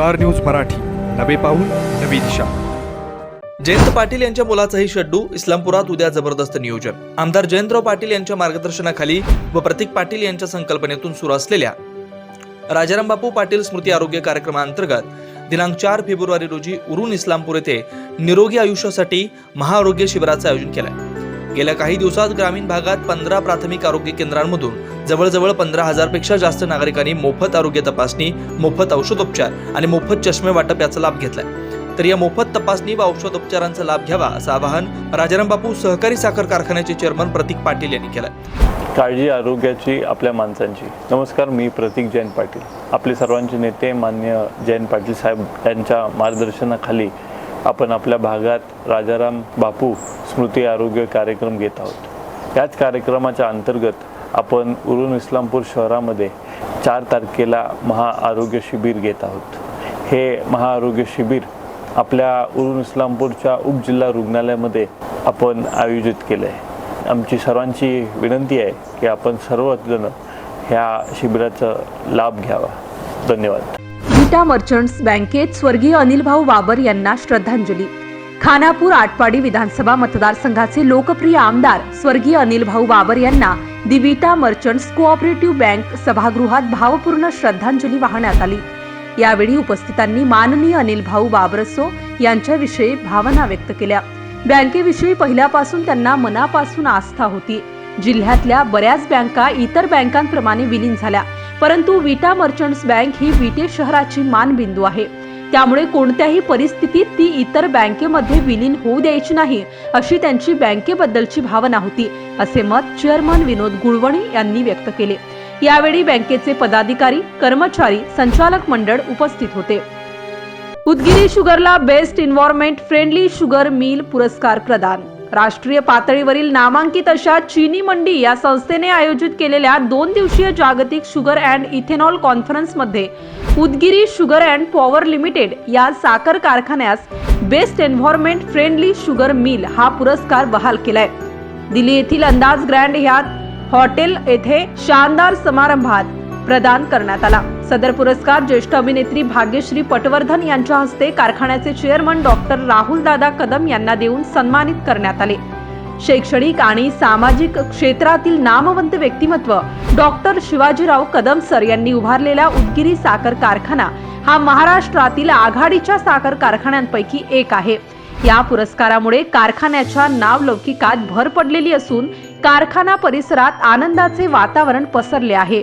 Star news Marathi. नवे पाऊल नवी दिशा. जयंत पाटील यांच्या मुलाचाही शड्डू इस्लामपुरात उद्या जबरदस्त नियोजन. आमदार जयंतराव पाटील यांच्या मार्गदर्शनाखाली व प्रतीक पाटील यांच्या संकल्पनेतून सुरू असलेल्या राजाराम बापू पाटील स्मृती आरोग्य कार्यक्रमाअंतर्गत दिनांक चार फेब्रुवारी रोजी उरून इस्लामपूर येथे निरोगी आयुष्यासाठी महाआरोग्य शिबिराचं आयोजन केलंय. गेल्या काही दिवसात ग्रामीण भागात पंधरा प्राथमिक आरोग्य केंद्रांमधून जवळजवळ पंधरा हजारपेक्षा जास्त नागरिकांनी मोफत आरोग्य तपासणी मोफत औषधोपचार आणि मोफत चष्मे वाटप याचा लाभ घेतलाय. तर या मोफत तपासणी व औषधोपचारांचा लाभ घ्यावा असं आवाहन राजाराम बापू सहकारी साखर कारखान्याचे चेअरमन प्रतीक पाटील यांनी केलं काळजी आरोग्याची आपल्या माणसांची. नमस्कार मी प्रतीक जैन पाटील. आपले सर्वांचे नेते मान्य जैन पाटील साहेब यांच्या मार्गदर्शनाखाली आपण आपल्या भागात राजाराम बापू स्मृती आरोग्य कार्यक्रम घेत आहोत. याच कार्यक्रमाच्या अंतर्गत आपण उरून इस्लामपूर शहरामध्ये चार तारखेला महाआरोग्य शिबिर घेत आहोत. हे महाआरोग्य शिबिर आपल्या उरून इस्लामपूरच्या उपजिल्हा रुग्णालयामध्ये आपण आयोजित केलं आहे. आमची सर्वांची विनंती आहे की आपण सर्वजण ह्या शिबिराचा लाभ घ्यावा. धन्यवाद. विटा मर्चंट्स बँकेत स्वर्गीय अनिलभाऊ बाबर यांना श्रद्धांजली. खानापूर आटपाडी विधानसभा मतदारसंघाचे लोकप्रिय आमदार स्वर्गीय अनिलभाऊ बाबर यांना दिविटा मर्चंट्स कोऑपरेटिव्ह बँक सभागृहात भावपूर्ण श्रद्धांजली वाहण्यात आली. यावेळी उपस्थितांनी माननीय अनिलभाऊ बाबरसो यांच्याविषयी भावना व्यक्त केल्या. बँकेविषयी पहिल्यापासून त्यांना मनापासून आस्था होती. जिल्ह्यातल्या बऱ्याच बँका इतर बँकांप्रमाणे विलीन झाल्या. परंतु विटा मर्चंट्स बँक ही विटे शहराची मानबिंदू आहे. त्यामुळे कोणत्याही परिस्थितीत ती इतर बँकेमध्ये विलीन होऊ द्यायची नाही अशी त्यांची बँकेबद्दलची भावना होती असे मत चेअरमन विनोद गुळवणी यांनी व्यक्त केले. यावेळी बँकेचे पदाधिकारी कर्मचारी संचालक मंडळ उपस्थित होते. Udgiri शुगरला best environment friendly sugar mill पुरस्कार प्रदान राष्ट्रीय पातळीवरील नामांकित अशा चीनी मंडी या संस्थेने आयोजित केलेल्या दोन दिवसीय जागतिक शुगर अँड इथेनॉल कॉन्फरन्समध्ये Udgiri sugar and power limited या साखर कारखान्यास best environment friendly sugar mill हा पुरस्कार बहाल केलाय. दिल्ली येथील अंदाज ग्रँड ह्या हॉटेल येथे शानदार समारंभात प्रदान करण्यात आला. सदर पुरस्कार ज्येष्ठ अभिनेत्री भाग्यश्री पटवर्धन यांच्या हस्ते कारखान्याचे चेअरमन डॉक्टर राहुल दादा कदम यांना देऊन सन्मानित करण्यात आले. शैक्षणिक आणि सामाजिक क्षेत्रातील नामवंत व्यक्तिमत्व डॉक्टर शिवाजीराव कदम सर यांनी उभारलेला उदगिरी साखर कारखाना हा महाराष्ट्रातील आघाडीच्या साखर कारखान्यांपैकी एक आहे. या पुरस्कारामुळे कारखान्याच्या नावलौकिकात भर पडलेली असून कारखाना परिसरात आनंदाचे वातावरण पसरले आहे.